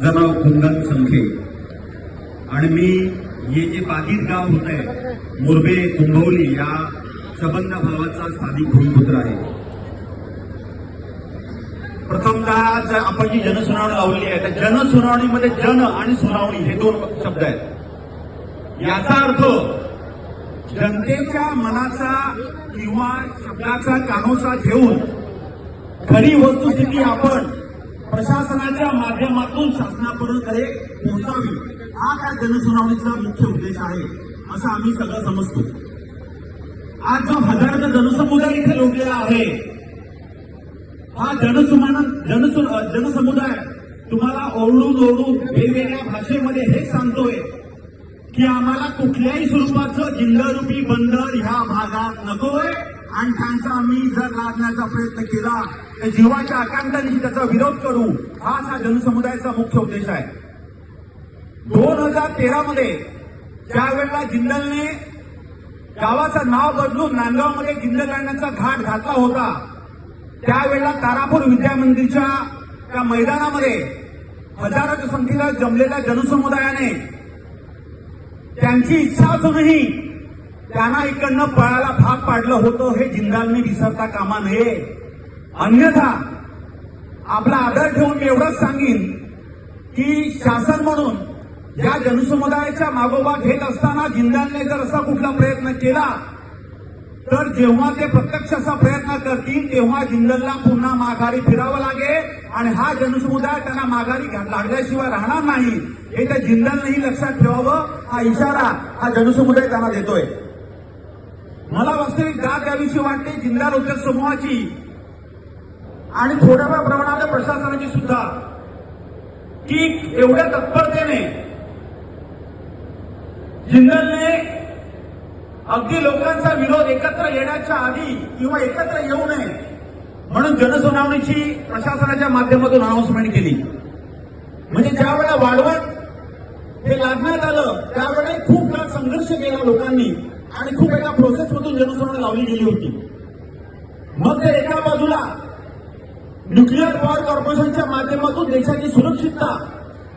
माझं नाव कुंदन संखे आणि मी हे जे बाधित गाव होत आहे मुरबे कुंभवली या सबंध भावाचा स्थानिक भूमिपुत्र आहे. प्रथमतः जर आपण जी जनसुनावणी लावली आहे त्या जनसुनावणीमध्ये जन आणि सुनावणी हे दोन शब्द आहेत. याचा अर्थ जनतेच्या मनाचा किंवा शब्दाचा कानोसा घेऊन खरी वस्तुस्थिती आपण प्रशासनाच्या माध्यमातून शासनापर्यंत पोहोचावी. हा त्या जनसुनावणीचा मुख्य उद्देश आहे असं आम्ही सगळं समजतो. आज जो हजाराचा जनसमुदाय इथे लोटलेला आहे हा जनसुमान जनसु जनसमुदाय तुम्हाला ओरडून ओरडून वेगवेगळ्या भाषेमध्ये हे सांगतोय की आम्हाला कुठल्याही स्वरूपाचं जिल्हारूपी बंदर ह्या भागात नकोय. आणि त्यांचा आम्ही जर लादण्याचा प्रयत्न केला तर जीवाच्या आकांक्षांनी त्याचा विरोध करू हाच हा जनसमुदायाचा मुख्य उद्देश आहे. दोन हजार तेरा मध्ये त्यावेळेला जिंदलने गावाचं नाव बदलून नांदगावमध्ये जिंदल आणण्याचा घाट घातला होता. त्यावेळेला तारापूर विद्या मंदिरच्या त्या मैदानामध्ये हजाराच्या संख्येला जमलेल्या जनसमुदायाने त्यांची इच्छा असूनही त्यांना इकडनं पळायला भाग पाडलं होतं हे जिंदालने विसरता कामा नये. अन्यथा आपला आदर ठेवून मी एवढंच सांगेन की शासन म्हणून या जनसमुदायाच्या मागोबा घेत असताना जिंदालने जर असा कुठला प्रयत्न केला तर जेव्हा ते प्रत्यक्ष असा प्रयत्न करतील तेव्हा जिंदलला पुन्हा माघारी फिरावं लागेल आणि हा जनसमुदाय त्यांना माघारी घा- लागल्याशिवाय राहणार नाही. हे त्या जिंदलनेही लक्षात ठेवावं. हा इशारा हा जनसमुदाय त्यांना देतोय. मला वास्तविक दाद द्यावीशी वाटते जिल्हा उद्योग समूहाची. आणि थोड्याफार प्रमाणात प्रशासनाची सुद्धा. की एवढ्या तत्परतेने जिंदलने अगदी लोकांचा विरोध एकत्र येण्याच्या आधी किंवा एकत्र येऊ नये म्हणून जनसुनावणीची प्रशासनाच्या माध्यमातून अनाउन्समेंट केली. म्हणजे ज्यावेळेला वाढवत हे लागण्यात आलं त्यावेळेला खूप काळ संघर्ष केला लोकांनी. आणि खूप एका प्रोसेसमधून लावली गेली होती. मग ते एका बाजूला न्यूक्लिअर पॉवर कॉर्पोरेशनच्या माध्यमातून देशाची सुरक्षितता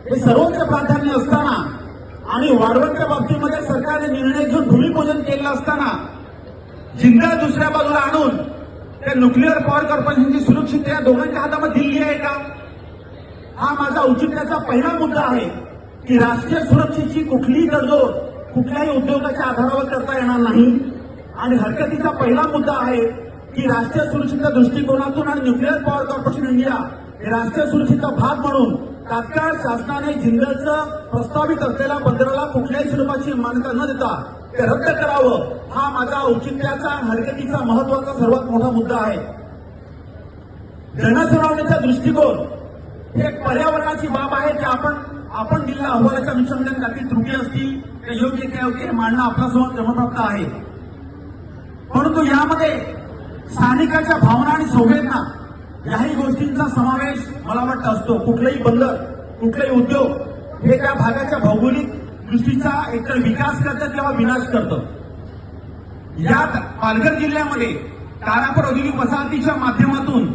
हे सर्वोच्च प्राधान्य असताना आणि वाढवणच्या बाबतीमध्ये सरकारने निर्णय घेऊन भूमिपूजन केलं असताना जिंदा दुसऱ्या बाजूला आणून त्या न्यूक्लिअर पॉवर कॉर्पोरेशनची सुरक्षितता या दोघांच्या हातामध्ये दिली आहे का? हा माझा औचित्याचा पहिला मुद्दा आहे की राष्ट्रीय सुरक्षेची कुठलीही तडजोड कुठल्याही उद्योगाच्या आधारावर करता येणार नाही. आणि हरकतीचा पहिला मुद्दा आहे की राष्ट्रीय सुरक्षेच्या दृष्टिकोनातून आणि न्यूक्लिअर पॉवर कॉर्पोरेशन इंडिया हे राष्ट्रीय सुरक्षेचा भाग म्हणून तात्काळ शासनाने जिंदलचं प्रस्तावित असलेल्या बंदराला कुठल्याही स्वरूपाची मान्यता न देता ते रद्द करावं हा माझा औचित्याचा हरकतीचा महत्त्वाचा सर्वात मोठा मुद्दा आहे. जनसुनावणीचा दृष्टिकोन हे पर्यावरणाची बाब आहे की आपण आपण दिलेल्या अहवालाच्या अनुषंगाने काही त्रुटी असतील ते योग्य काय होते मांडणं आपल्यासमोर क्रमप्राप्त आहे. परंतु यामध्ये स्थानिकाच्या भावना आणि संवेदना याही गोष्टींचा समावेश मला वाटतं असतो. कुठलंही बंदर कुठलाही उद्योग हे त्या भागाच्या भौगोलिक दृष्टीचा एकतर विकास करतं किंवा विनाश करतं. यात पालघर जिल्ह्यामध्ये तारापूर औद्योगिक वसाहतीच्या माध्यमातून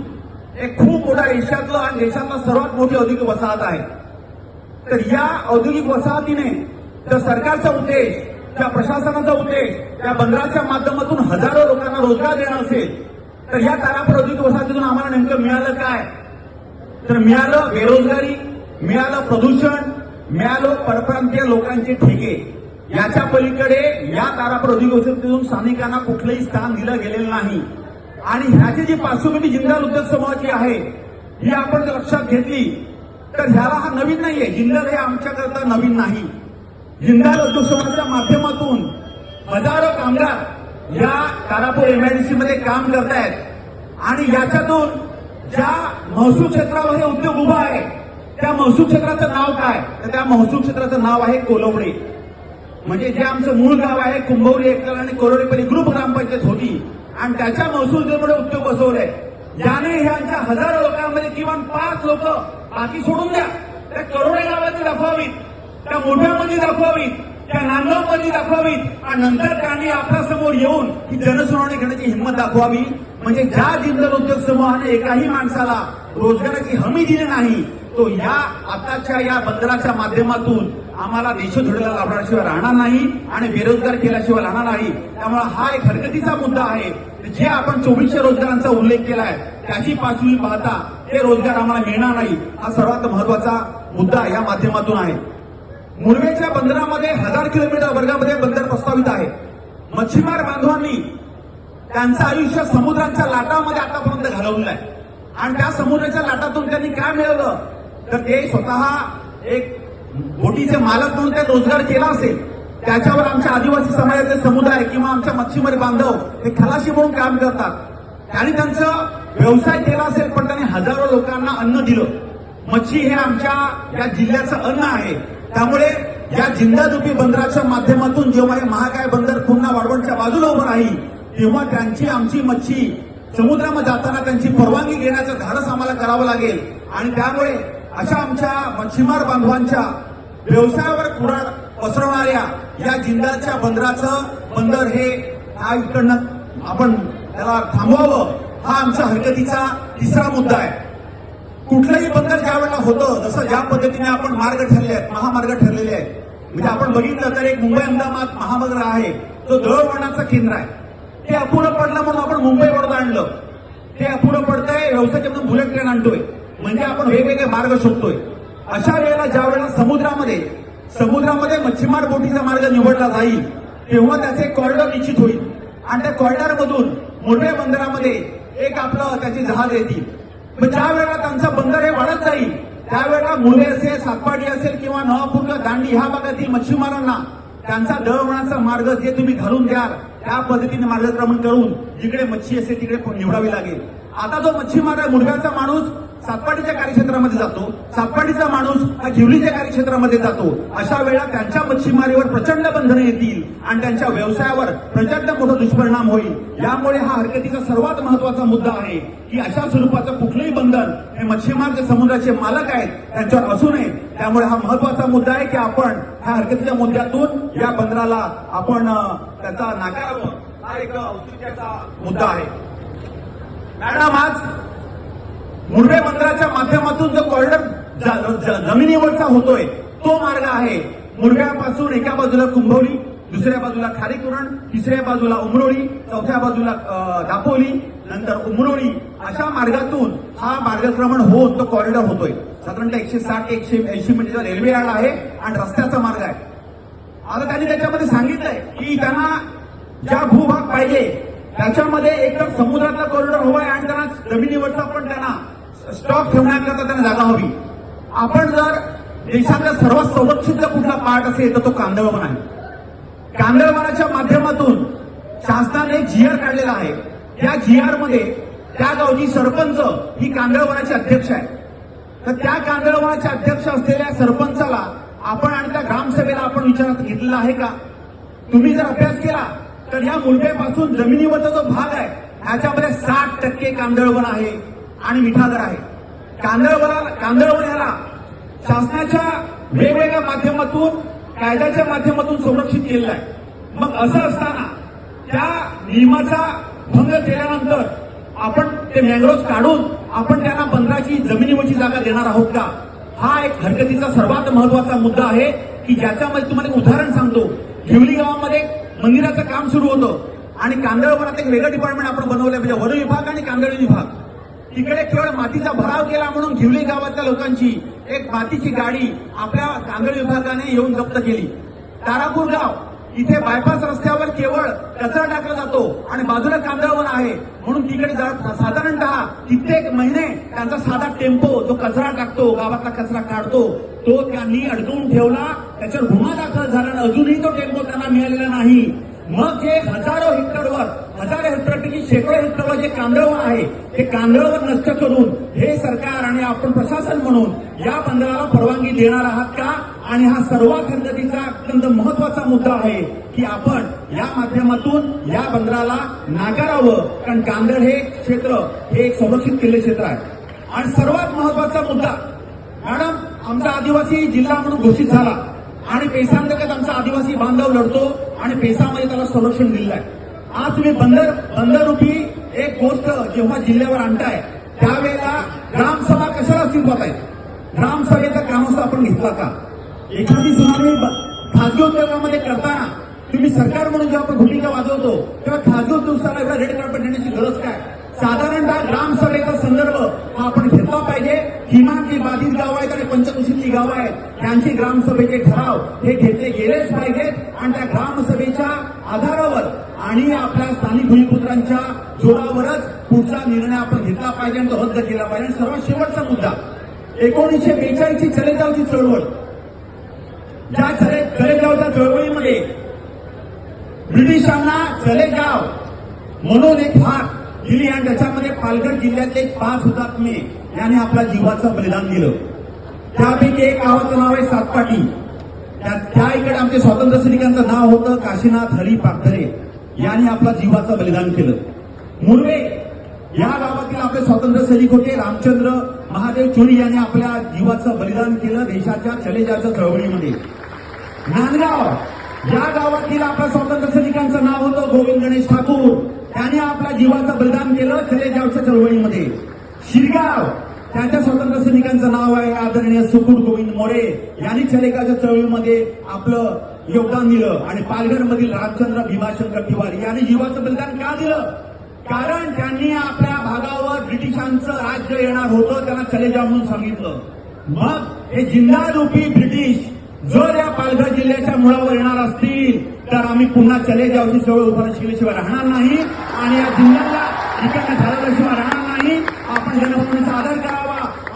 एक खूप मोठा एशियातलं आणि देशातलं सर्वात मोठी औद्योगिक वसाहत आहे. तर या औद्योगिक वसाहतीने तर सरकारचा उद्देश त्या प्रशासनाचा उद्देश त्या बंदराच्या माध्यमातून हजारो लोकांना रोजगार देणं असेल तर या तारापूर औद्योगिक वसाहतीतून आम्हाला नेमकं मिळालं काय? तर मिळालं बेरोजगारी मिळालं प्रदूषण मिळालं परप्रांतीय लोकांचे ठेके. याच्या पलीकडे या तारापूर औद्योगिक वसाहतीतून स्थानिकांना कुठलंही स्थान दिलं गेलेलं नाही. आणि ह्याची जी पार्श्वभूमी जिंदाल उद्योग समूहाची आहे ही आपण लक्षात घेतली तर ह्याला हा नवीन नाहीये. जिंदाल हे आमच्याकरता नवीन नाही. जिंदाल उद्योग माध्यमातून हजारो कामगार या तारापूर एमआयडीसी मध्ये काम करतायत. आणि याच्यातून ज्या महसूल क्षेत्रावर हे उद्योग उभा आहे त्या महसूल क्षेत्राचं नाव काय? तर त्या महसूल क्षेत्राचं नाव आहे कोलवडे म्हणजे जे आमचं मूळ गाव आहे कुंभवली एकल आणि कोरोडेपल्ली ग्रुप ग्रामपंचायत होती. आणि त्याच्या महसूल जेवढे उद्योग बसवले. याने ह्यांच्या हजारो लोकांमध्ये किमान पाच लोक बाकी सोडून द्या. त्या करोडे गावाची दाखवावीत त्या मोठ्यामध्ये दाखवावीत त्या नांदगावमध्ये दाखवावीत. आणि नंतर त्यांनी आपल्यासमोर येऊन ही जनसुनावणी घेण्याची हिंमत दाखवावी. म्हणजे ज्या जिंदल उद्योग समूहाने एकाही माणसाला रोजगाराची हमी दिली नाही तो या आताच्या या बंदराच्या माध्यमातून आम्हाला देशोधडीला लाभण्याशिवाय राहणार नाही आणि बेरोजगार केल्याशिवाय राहणार नाही. त्यामुळे हा एक हरकतीचा मुद्दा आहे. जे आपण चोवीसशे रोजगारांचा उल्लेख केलाय त्याची पाचवी पाहता ते रोजगार आम्हाला मिळणार नाही. हा सर्वात महत्त्वाचा मुद्दा या माध्यमातून आहे. मुरवेच्या बंदरामध्ये हजार किलोमीटर वर्गामध्ये बंदर प्रस्तावित आहे. मच्छीमार बांधवांनी त्यांचं आयुष्य समुद्राच्या लाटामध्ये आतापर्यंत घालवलं आहे. आणि त्या समुद्राच्या लाटातून त्यांनी काय मिळवलं? तर ते स्वतः एक बोटीचे मालक म्हणून ते रोजगार केला असेल. त्याच्यावर आमच्या आदिवासी समाजाचे समुदाय किंवा आमच्या मच्छीमारी बांधव हे खलाशी म्हणून काम करतात. त्यांनी त्यांचं व्यवसाय केला असेल पण त्यांनी हजारो लोकांना अन्न दिलं. मच्छी हे आमच्या या जिल्ह्याचं अन्न आहे. त्यामुळे या जिंदादुपी बंदराच्या माध्यमातून जेव्हा हे महाकाय बंदर पुन्हा वाढवणच्या बाजूला उभं राहील तेव्हा त्यांची आमची मच्छी समुद्रामध्ये जाताना त्यांची परवानगी घेण्याचं धाडस आम्हाला करावं लागेल. आणि त्यामुळे अशा आमच्या मच्छीमार बांधवांच्या व्यवसायावर कुराड पसरवणाऱ्या या जिंदाच्या बंदराचं बंदर हे हा इकडनं आपण त्याला थांबवावं हा आमच्या हरकतीचा तिसरा मुद्दा आहे. कुठलंही बंदर ज्या वेळेला होतं जसं ज्या पद्धतीने आपण मार्ग ठरले आहेत महामार्ग ठरलेले आहेत म्हणजे आपण बघितलं तर एक मुंबई अहमदाबाद महामार्ग आहे तो दळणवळणाचं केंद्र आहे. ते अपुरं पडलं म्हणून आपण मुंबई वडोदा आणलं. ते अपुरं पडतंय व्यवसायाच्या म्हणून बुलेट ट्रेन आणतोय. म्हणजे आपण वेगवेगळे मार्ग शोधतोय. अशा वेळेला ज्या वेळेला समुद्रामध्ये समुद्रामध्ये मच्छीमार बोटीचा मार्ग निवडला जाईल तेव्हा त्याचे कॉरिडॉर निश्चित होईल. आणि त्या कॉरिडॉर मधून मुंबई बंदरामध्ये एक आपलं त्याची जहाज येतील. मग ज्या वेळेला त्यांचं बंदर हे वाढत जाईल त्यावेळेला मुले असेल सातपाडी असेल किंवा नवापूर दांडी ह्या भागातील मच्छीमारांना त्यांचा दळवण्याचा मार्ग जे तुम्ही घालून द्याल त्या पद्धतीने मार्गक्रमण करून जिकडे मच्छी असेल तिकडे निवडावी लागेल. आता जो मच्छीमार आहे मुडव्याचा माणूस सातपाडीच्या कार्यक्षेत्रामध्ये जातो सातपाडीचा माणूस हा घेवलीच्या कार्यक्षेत्रामध्ये जातो. अशा वेळा त्यांच्या मच्छीमारीवर प्रचंड बंधनं येतील आणि त्यांच्या व्यवसायावर प्रचंड मोठा दुष्परिणाम होईल. यामुळे हा हरकतीचा सर्वात महत्त्वाचा मुद्दा आहे की अशा स्वरूपाचं कुठलंही बंधन हे मच्छीमार जे समुद्राचे मालक आहेत त्यांच्यावर असू नये. त्यामुळे हा महत्त्वाचा मुद्दा आहे की आपण ह्या हरकतीच्या मुद्द्यातून या बंदराला आपण त्याचा नाकारावं हा एक औचित्याचा मुद्दा आहे. मॅडम आज मुंडवे बंदराच्या माध्यमातून जो कॉरिडॉर जमिनीवरचा होतोय तो मार्ग आहे मुंडव्यापासून एका बाजूला कुंभवली दुसऱ्या बाजूला खारीकुरण तिसऱ्या बाजूला उमरोळी चौथ्या बाजूला दापोली नंतर उमरोळी. अशा मार्गातून हा मार्गक्रमण होऊन तो कॉरिडॉर होतोय. साधारणतः एकशे साठ एकशे ऐंशी मिनिटचा रेल्वे यार्ड आहे आणि रस्त्याचा मार्ग आहे. आता त्यांनी त्याच्यामध्ये सांगितलंय की त्यांना ज्या भूभाग पाहिजे त्याच्यामध्ये एकतर समुद्रातला कॉरिडॉर हवाय आणि त्यांना जमिनीवरचा पण स्टॉक ठेवण्याकरता त्यांना जागा हवी. आपण जर देशातला सर्वात संरक्षित जर कुठला पार्ट असेल तर तो कांदळवन आहे. कांदळवनाच्या माध्यमातून शासनाने जीआर काढलेला आहे. त्या जीआरमध्ये त्या गावची सरपंच ही कांदळवनाची अध्यक्ष आहे. तर त्या कांदळवनाचे अध्यक्ष असलेल्या सरपंचाला आपण आणि त्या ग्रामसभेला आपण विचारात घेतलेला आहे का? तुम्ही जर अभ्यास केला तर या मुलभेपासून जमिनीवरचा जो भाग आहे ह्याच्यामध्ये साठ टक्के कांदळवन आहे. आणि मिठागर आहे. कांदळवनाला कांदळवर ह्याला शासनाच्या वेगवेगळ्या माध्यमातून कायद्याच्या माध्यमातून संरक्षित केलेलं आहे. मग असं असताना त्या नियमाचा भंग केल्यानंतर आपण ते मॅंग्रोव्ह काढून आपण त्यांना बंदराची जमिनीवरची जागा देणार आहोत का? हा एक हरकतीचा सर्वात महत्त्वाचा मुद्दा आहे की ज्याच्यामध्ये तुम्हाला एक उदाहरण सांगतो. हिवली गावामध्ये मंदिराचं काम सुरू होतं आणि कांदळवनात एक वेगळं डिपार्टमेंट आपण बनवलं म्हणजे वन विभाग आणि कांदळी विभाग. तिकडे केवळ मातीचा भराव केला म्हणून घेवली गावातल्या लोकांची. एक मातीची गाडी आपल्या कांगड विभागाने येऊन जप्त केली. तारापूर गाव इथे बायपास रस्त्यावर केवळ कचरा टाकला जातो आणि बाजूला कांदळवन आहे. म्हणून तिकडे साधारणतः कित्येक महिने त्यांचा साधा टेम्पो जो कचरा टाकतो गावातला कचरा काढतो तो त्यांनी अडकवून ठेवला. त्याच्यावर गुन्हा दाखल झाला आणि अजूनही तो टेम्पो त्यांना मिळालेला नाही. मग जे हजारो हेक्टरवर हजार हेक्टरपैकी शेकडो हेक्टरवर जे कांदळ आहे ते कांदळवर नष्ट करून हे सरकार आणि आपण प्रशासन म्हणून या बंदराला परवानगी देणार आहात का? आणि हा सर्वात हरकतीचा अत्यंत महत्त्वाचा मुद्दा आहे की आपण या माध्यमातून या बंदराला नाकारावं कारण कांदळ हे क्षेत्र हे एक संरक्षित केलेले क्षेत्र आहे. आणि सर्वात महत्त्वाचा मुद्दा मॅडम आमचा आदिवासी जिल्हा म्हणून घोषित झाला. आणि पेसांतर्गत आमचा आदिवासी बांधव लढतो आणि पेसामध्ये त्याला संरक्षण दिलेलं आहे. आज तुम्ही बंदर बंदरूपी एक गोष्ट जेव्हा जिल्ह्यावर आणताय त्यावेळेला ग्रामसभा कशाला अस्तित्वात आहे ग्रामसभेचा ग्रामस्थ आपण घेतला का? एखादी सुनावणी खाजगी उद्योगामध्ये करताना तुम्ही सरकार म्हणून जेव्हा आपण भूमिका वाजवतो तेव्हा खाजगी उद्योगाला एवढा रेड कार्पेट देण्याची गरज काय? साधारणतः ग्रामसभेचा संदर्भ हा आपण घेतला पाहिजे. किमान जी बाधित गाव आहेत आणि पंचकृषीतली गावं आहेत. त्यांची ग्रामसभेचे ठराव हे घेतले गेलेच पाहिजेत. आणि त्या ग्रामसभेच्या आधारावर आणि आपल्या स्थानिक भूमिपुत्रांच्या जोरावरच पुढचा निर्णय आपण घेतला पाहिजे आणि तो रद्द केला पाहिजे. आणि सर्वात शेवटचा मुद्दा एकोणीसशे बेचाळीसची चलेजावची चळवळ. त्या चले चलेगावच्या चळवळीमध्ये ब्रिटिशांना चलेगाव म्हणून एक भाग दिली आणि त्याच्यामध्ये पालघर जिल्ह्यातले पाच हुतात्मे यांनी आपल्या जीवाचं बलिदान दिलं. त्यापैकी एक गावाचं नाव आहे सातपाटी. त्या इकडे आमच्या स्वातंत्र्य सैनिकांचं नाव होतं काशीनाथ हरी पाखरे यांनी आपल्या जीवाचं बलिदान केलं. मुर्वे या गावातील आपले स्वातंत्र्य सैनिक होते. रामचंद्र महादेव चोरी यांनी आपल्या जीवाचं बलिदान केलं देशाच्या चलेजाच्या चळवळीमध्ये. नांदगाव या गावातील आपल्या स्वातंत्र्य सैनिकांचं नाव होतं गोविंद गणेश ठाकूर. त्याने आपल्या जीवाचं बलिदान केलं चलेजावच्या चळवळीमध्ये. शिरगाव त्यांच्या स्वातंत्र्य सैनिकांचं नाव आहे आदरणीय सुकुट गोविंद मोरे. यांनी चलेगावच्या चळवळीमध्ये आपलं योगदान दिलं आणि पालघरमधील रामचंद्र भीमाशंकर तिवारी यांनी जीवाचं बलिदान का दिलं? कारण त्यांनी आपल्या भागावर ब्रिटिशांचं राज्य येणार होतं त्यांना चले जा म्हणून सांगितलं. मग हे जिल्हारूपी ब्रिटिश जर या पालघर जिल्ह्याच्या मुळावर येणार असतील तर आम्ही पुन्हा चले जावची चळवळ उभारण केल्याशिवाय राहणार नाही. आणि या जिल्ह्याला ठिकाणी ठरवल्याशिवाय राहणार नाही. आपण जनभावनेचा आदर करावा.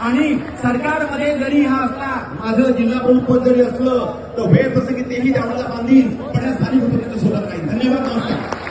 आणि सरकारमध्ये जरी हा असला माझं जिल्हा प्रमुख पद जरी असलं तर वेळ प्रसंगी तेही त्यावेळेला बांधील पण या स्थानिक होतं सोडत नाही धन्यवाद नमस्कार.